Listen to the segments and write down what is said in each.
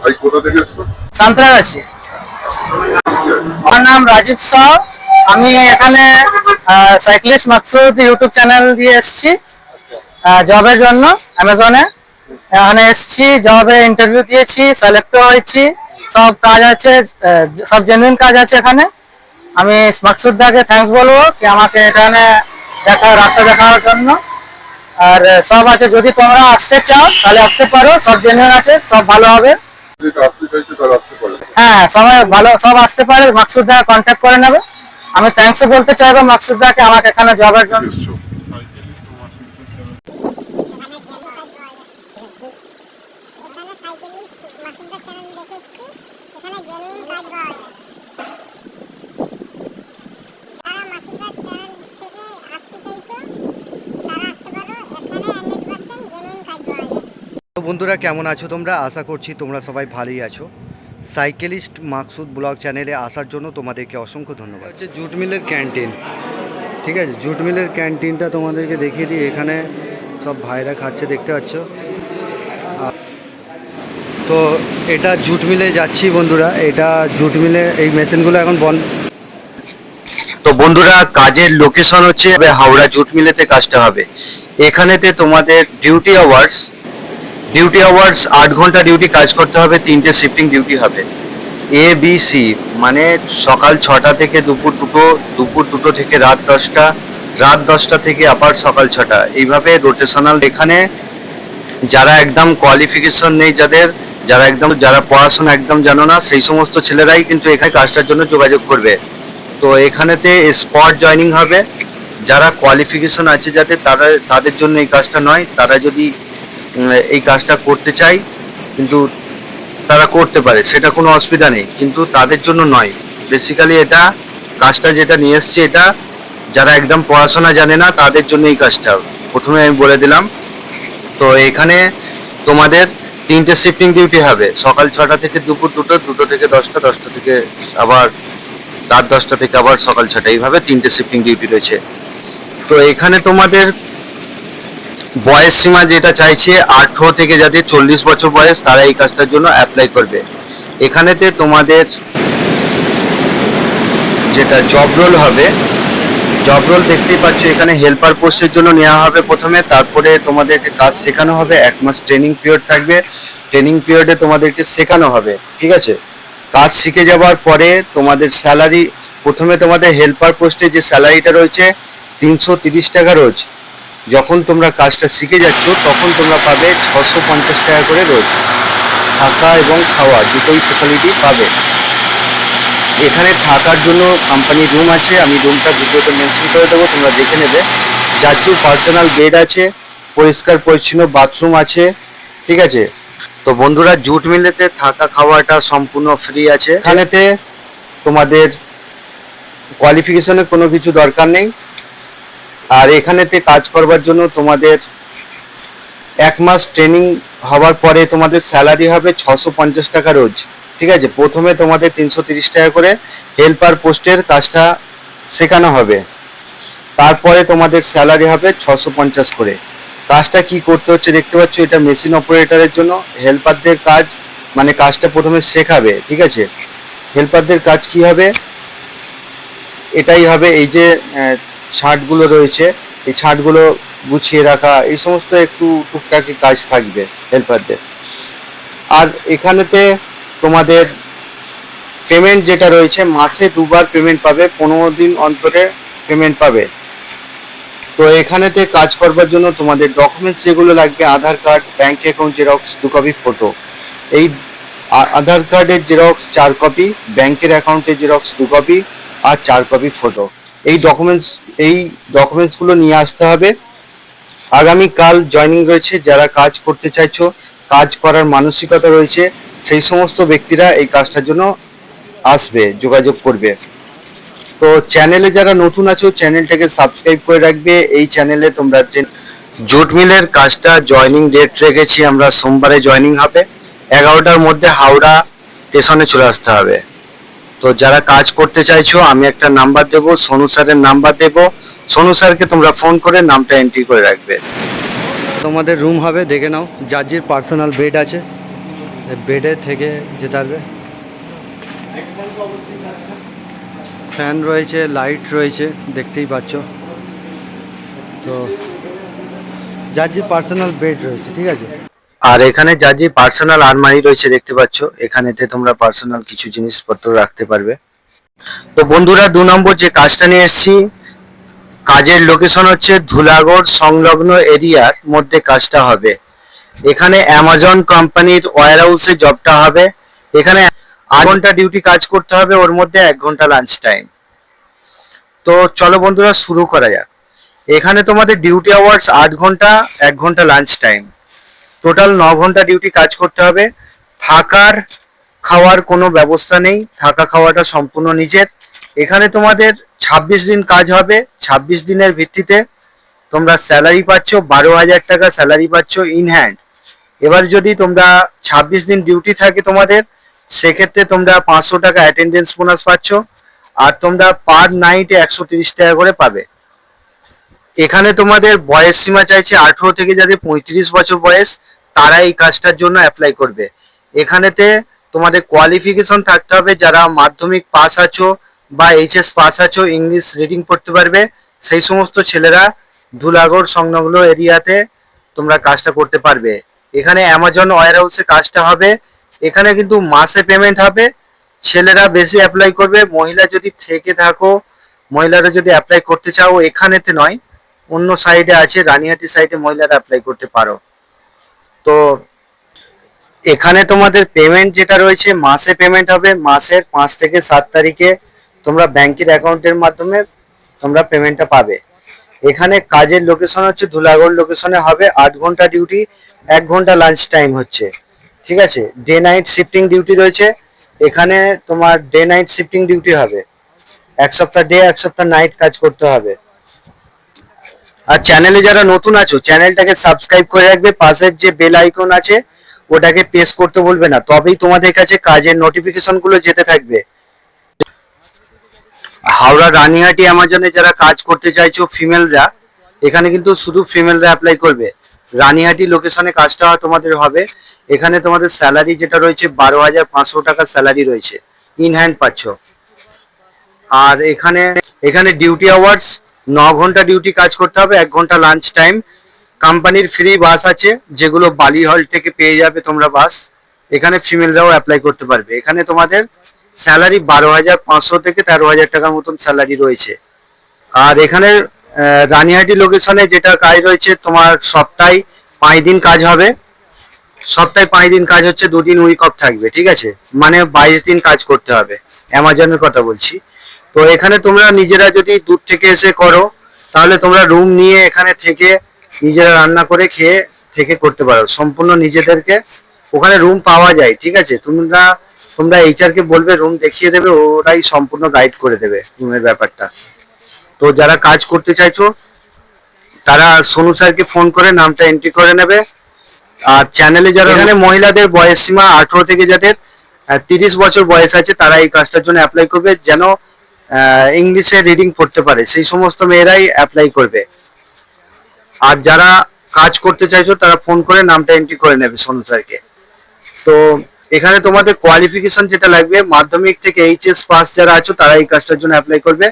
ভাই, কোথা থেকে এসছো? সান্ত্রাগাছি আমার নাম রাজীব শাহ আমি এখানে সাইক্লিস্ট মাকসুদ ইউটিউব চ্যানেল দিয়ে এসেছি জবের জন্য অ্যামাজনে এখানে এসেছি জবে ইন্টারভিউ দিয়েছি সিলেক্টও হয়েছি। সব কাজ আছে সব জেনুইন কাজ আছে এখানে। আমি মাকসুদ দাকে থ্যাঙ্কস বলব কি আমাকে এখানে দেখা, রাস্তা দেখানোর জন্য। আর সব আছে, যদি তোমরা আসতে চাও, তাহলে আসতে পারো। সব জেনুইন আছে, সব ভালো হবে। হ্যাঁ সবাই ভালো সব আসতে পারে মাকসুদ দা কন্ট্যাক্ট করে নেবে। আমি থ্যাঙ্কস বলতে চাইব মাকসুদ দাকে আমাকে এখানে যাওয়ার জন্য এসছো এখানে সাইকেলিস্ট মাসুদার চ্যানেল দেখে এসেছি এখানে জেনুইন কাজ পাওয়া যায় যারা মাসুদার চ্যানেল থেকে আসতে চাইছো তারা আসতে পারো এখানে হান্ড্রেড পার্সেন্ট জেনুইন কাজ পাওয়া যায় তো বন্ধুরা কেমন আছো তোমরা? আশা করছি তোমরা সবাই ভালোই আছো। সাইকেলিস্ট মাকসুদ ব্লগ চ্যানেলে আসার জন্য তোমাদেরকে অসংখ্য ধন্যবাদ। হচ্ছে জুট মিলের ক্যান্টিন ঠিক আছে? জুট মিলের ক্যান্টিনটা তোমাদেরকে দেখিয়ে দিই। এখানে সব ভাইরা খাচ্ছে দেখতে পাচ্ছ? তো এটা জুট মিলে যাচ্ছি বন্ধুরা। এটা জুট মিলে এই মেশিনগুলো এখন বন্ধ তো বন্ধুরা কাজের লোকেশন হচ্ছে হাওড়া জুট মিলেতে কাজটা হবে। এখানেতে তোমাদের ডিউটি আওয়ার্স ডিউটি আওয়ার্স আট ঘণ্টা ডিউটি কাজ করতে হবে, তিনটে শিফটিং ডিউটি হবে। এ বি সি মানে সকাল ছটা থেকে দুপুর দুটো দুপুর দুটো থেকে রাত দশটা রাত দশটা থেকে আবার সকাল ছটা। এইভাবে রোটেশনাল এখানে যারা একদম কোয়ালিফিকেশন নেই যাদের, যারা একদম, যারা পড়াশোনা একদম জানো না, সেই সমস্ত ছেলেরাই কিন্তু এখানে কাজটার জন্য যোগাযোগ করবে। তো এখানেতে স্পট জয়নিং হবে। যারা কোয়ালিফিকেশন আছে যাদের, তারা, তাদের জন্য এই কাজটা নয়। তারা যদি এই কাজটা করতে চাই, কিন্তু তারা করতে পারে, সেটা কোনো অসুবিধা নেই, কিন্তু তাদের জন্য নয়। বেসিক্যালি এটা কাজটা যেটা নিয়ে এসছে এটা, যারা একদম পড়াশোনা জানে না, তাদের জন্য এই কাজটা। প্রথমে আমি বলে দিলাম, তো এখানে তোমাদের তিনটে শিফটিং ডিউটি হবে। সকাল ছটা থেকে দুপুর দুটো দুটো থেকে দশটা দশটা থেকে আবার রাত দশটা থেকে আবার সকাল ছটা। এইভাবে তিনটে শিফটিং ডিউটি রয়েছে। তো এখানে তোমাদের বয়স সীমা যেটা চাইছে, আঠেরো থেকে যাদের চল্লিশ বছর বয়স, তারা এই কাজটার জন্য অ্যাপ্লাই করবে। এখানেতে তোমাদের যেটা জব রোল হবে জব রোল দেখতেই পাচ্ছ, এখানে হেল্পার পোস্টের জন্য নেওয়া হবে প্রথমে, তারপরে তোমাদেরকে কাজ শেখানো হবে, এক মাস ট্রেনিং পিরিয়ড থাকবে। ট্রেনিং পিরিয়ডে তোমাদেরকে শেখানো হবে, ঠিক আছে? কাজ শিখে যাওয়ার পরে তোমাদের স্যালারি প্রথমে তোমাদের হেল্পার পোস্টে যে স্যালারিটা রয়েছে, তিনশো টাকা রোজ। যখন তোমরা কাজটা শিখে যাচ্ছ, তখন তোমরা পাবে ছশো পঞ্চাশ টাকা করে রোজ। থাকা এবং খাওয়া, দুটোই ফেসিলিটি পাবে। এখানে থাকার জন্য কোম্পানির রুম আছে, আমি রুমটা ভিডিওতে মেনশন করে দেবো, তোমরা দেখে নেবে। যার যে পার্সোনাল বেড আছে, পরিষ্কার, পরিচ্ছন্ন বাথরুম আছে, ঠিক আছে? তো বন্ধুরা, জুট মিলেতে থাকা, খাওয়াটা সম্পূর্ণ ফ্রি আছে। এখানেতে তোমাদের কোয়ালিফিকেশনের কোনো কিছু দরকার নেই। আর এখানেতে কাজ করবার জন্য তোমাদের এক মাস ট্রেনিং হওয়ার পরে তোমাদের স্যালারি হবে ছশো পঞ্চাশ টাকা রোজ, ঠিক আছে? প্রথমে তোমাদের তিনশো তিরিশ টাকা করে হেল্পার পোস্টের কাজটা শেখানো হবে। তারপরে তোমাদের স্যালারি হবে ছশো পঞ্চাশ করে। কাজটা কি করতে হচ্ছে দেখতে পাচ্ছ, এটা মেশিন অপারেটরের জন্য। হেল্পারদের কাজ মানে কাজটা প্রথমে শেখাবে, ঠিক আছে? হেল্পারদের কাজ কি হবে? এটাই হবে এই যে ছাঁটগুলো রয়েছে, এই ছাটগুলো গুছিয়ে রাখা, এই সমস্ত একটু টুকটাকি কাজ থাকবে হেল্পারদের আর এখানেতে তোমাদের পেমেন্ট যেটা রয়েছে, মাসে দুবার পেমেন্ট পাবে, পনেরো দিন অন্তরে পেমেন্ট পাবে। তো এখানেতে কাজ করবার জন্য তোমাদের ডকুমেন্টস যেগুলো লাগবে, Aadhaar card bank account xerox দু কপি ফটো এই আধার কার্ডের জেরক্স চার কপি ব্যাংকের অ্যাকাউন্টের জেরক্স দু কপি আর চার কপি ফটো এই ডকুমেন্টস এই ডকুমেন্টসগুলো নিয়ে আসতে হবে। আগামীকাল জয়েনিং রয়েছে, যারা কাজ করতে চাইছো, কাজ করার মানসিকতা রয়েছে, সেই সমস্ত ব্যক্তিরা এই কাজটার জন্য আসবে, যোগাযোগ করবে। তো চ্যানেলে যারা নতুন আছো চ্যানেলটাকে সাবস্ক্রাইব করে রাখবে। এই চ্যানেলে তোমরা যে- জুট মিলের কাজটা জয়েনিং ডেট রেখেছি, আমরা সোমবারে জয়েনিং হবে। এগারোটার মধ্যে হাওড়া স্টেশনে চলে আসতে হবে। তো যারা কাজ করতে চাইছো, আমি একটা নাম্বার দেবো, সোনু স্যারের নাম্বার দেবো। সোনু স্যারকে তোমরা ফোন করে নামটা এন্ট্রি করে রাখবে। তোমাদের রুম হবে, দেখে নাও যার পার্সোনাল বেড আছে। বেডে থেকে যেতে পারবে। ফ্যান রয়েছে লাইট রয়েছে, দেখতেই পাচ্ছ। তো যার যে পার্সোনাল বেড রয়েছে, ঠিক আছে? আর এখানে যার যে পার্সোনাল আলমারি রয়েছে দেখতে পাচ্ছ, এখানেতে তোমরা পার্সোনাল কিছু জিনিসপত্র রাখতে পারবে। তো বন্ধুরা, দু নম্বর যে কাজটা নিয়ে এসেছি, কাজের লোকেশন হচ্ছে ধুলাগড় সংলগ্ন এরিয়ার মধ্যে কাজটা হবে। এখানে অ্যামাজন কোম্পানির ওয়ার হাউসে জবটা হবে। এখানে আট ঘণ্টা ডিউটি কাজ করতে হবে, ওর মধ্যে এক ঘণ্টা লাঞ্চ টাইম তো চলো বন্ধুরা, শুরু করা যাক। এখানে তোমাদের ডিউটি আওয়ার্স আট ঘণ্টা, এক ঘণ্টা লাঞ্চ টাইম টোটাল ন ঘণ্টা ডিউটি কাজ করতে হবে। থাকার, খাওয়ার কোনো ব্যবস্থা নেই। থাকা খাওয়াটা সম্পূর্ণ নিজের। এখানে তোমাদের ছাব্বিশ দিন কাজ হবে। ছাব্বিশ দিনের ভিত্তিতে তোমরা স্যালারি পাচ্ছ, বারো হাজার টাকা স্যালারি পাচ্ছ ইন হ্যান্ড এবার যদি তোমরা ছাব্বিশ দিন ডিউটি থাকে তোমাদের, সেক্ষেত্রে তোমরা পাঁচশো টাকা অ্যাটেন্ডেন্স বোনাস পাচ্ছ। আর তোমরা পার নাইটে একশো টাকা করে পাবে। এখানে তোমাদের বয়স সীমা চাইছে আঠেরো থেকে যাদের পঁয়ত্রিশ বছর বয়স, তারা এই কাজটার জন্য অ্যাপ্লাই করবে। এখানেতে তোমাদের কোয়ালিফিকেশন থাকতে হবে, যারা মাধ্যমিক পাস আছো বা এইচএস পাস আছো ইংলিশ রিডিং পড়তে পারবে, সেই সমস্ত ছেলেরা ধুলাগড় সংলগ্ন এরিয়াতে তোমরা কাজটা করতে পারবে। এখানে অ্যামাজন ওয়ার হাউসে কাজটা হবে, এখানে কিন্তু মাসে পেমেন্ট হবে, ছেলেরা বেশি অ্যাপ্লাই করবে, মহিলা যদি থেকে থাকো, মহিলারা যদি অ্যাপ্লাই করতে চাও, এখানেতে নয়। অন্য সাইডে আছে, রানিহাটি সাইডে মহিলারা অ্যাপ্লাই করতে পারো। তো এখানে তোমাদের পেমেন্ট যেটা রয়েছে, মাসে পেমেন্ট হবে, মাসের পাঁচ থেকে সাত তারিখে তোমরা ব্যাংকের অ্যাকাউন্টের মাধ্যমে তোমরা পেমেন্টটা পাবে। এখানে কাজের লোকেশন হচ্ছে ধুলাগড় লোকেশনে হবে, আট ঘণ্টা ডিউটি এক ঘণ্টা লাঞ্চ টাইম হচ্ছে। ঠিক আছে? ডে নাইট শিফটিং ডিউটি রয়েছে। এখানে তোমার ডে নাইট শিফটিং ডিউটি হবে। এক সপ্তাহ ডে এক সপ্তাহ নাইট কাজ করতে হবে। আর চ্যানেলে যারা নতুন আছো চ্যানেলটাকে সাবস্ক্রাইব করে রাখবে, পাশের যে বেল আইকন আছে, ওটাকে প্রেস করতে বলবে না। তবেই তোমাদের কাছে কাজের নোটিফিকেশনগুলো যেতে থাকবে। হাওড়া রানিহাটি অ্যামাজনে যারা কাজ করতে চাইছো ফিমেলরা এখানে কিন্তু শুধু ফিমেলরা অ্যাপ্লাই করবে। রানিহাটি লোকেশনে কাজটা তোমাদের হবে। এখানে তোমাদের স্যালারি যেটা রয়েছে, বারো হাজার পাঁচশো টাকা স্যালারি রয়েছে। ইন হ্যান্ড পাচ্ছ। আর এখানে এখানে ডিউটি আওয়ার্স ন ঘণ্টা ডিউটি কাজ করতে হবে, এক ঘণ্টা লাঞ্চ টাইম কোম্পানির ফ্রি বাস আছে, যেগুলো বালি হল থেকে পেয়ে যাবে তোমরা বাস এখানে ফিমেলরাও অ্যাপ্লাই করতে পারবে। এখানে তোমাদের স্যালারি বারো হাজার পাঁচশো থেকে তেরো হাজার টাকার মতন স্যালারি রয়েছে। আর এখানে রানিহাটি লোকেশনে যেটা কাজ রয়েছে, তোমার সপ্তাহে পাঁচ দিন কাজ হবে। সপ্তাহে পাঁচ দিন কাজ হচ্ছে, দুদিন উইক অফ থাকবে, ঠিক আছে? মানে বাইশ দিন কাজ করতে হবে। অ্যামাজনের কথা বলছি। তো এখানে তোমরা নিজেরা যদি দূর থেকে এসে করো, তাহলে তোমরা রুম নিয়ে এখানে থেকে নিজেরা রান্না করে খেয়ে থেকে করতে পারো। সম্পূর্ণ নিজেদেরকে ওখানে রুম পাওয়া যায়, ঠিক আছে? তোমরা তোমরা এইচআর কে বলবে রুম দেখিয়ে দেবে, ওরাই সম্পূর্ণ গাইড করে দেবে রুমের ব্যাপারটা। তো যারা কাজ করতে চাইছো, তারা সোনু স্যারকে ফোন করে, নামটা এন্ট্রি করে নেবে। আর চ্যানেলে যারা এখানে মহিলাদের বয়স সীমা আঠারো থেকে যাদের তিরিশ বছর বয়স আছে, তারা এই কাজটার জন্য অ্যাপ্লাই করবে, যেন ইংলিশে রিডিং পড়তে পারে। সেই সমস্ত মেয়েরাই অ্যাপ্লাই করবে। আর যারা কাজ করতে চাইছো, তারা ফোন করে নামটা এন্ট্রি করে নেবে সোনু স্যারকে। তো এখানে তোমাদের কোয়ালিফিকেশন যেটা লাগবে, মাধ্যমিক থেকে এইচএস পাস যারা আছো, তারা এই কাজটার জন্য অ্যাপ্লাই করবে।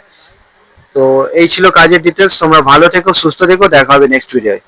তো এই ছিল কাজের ডিটেলস তোমরা ভালো থেকো, সুস্থ থেকো, দেখা হবে নেক্সট ভিডিওয়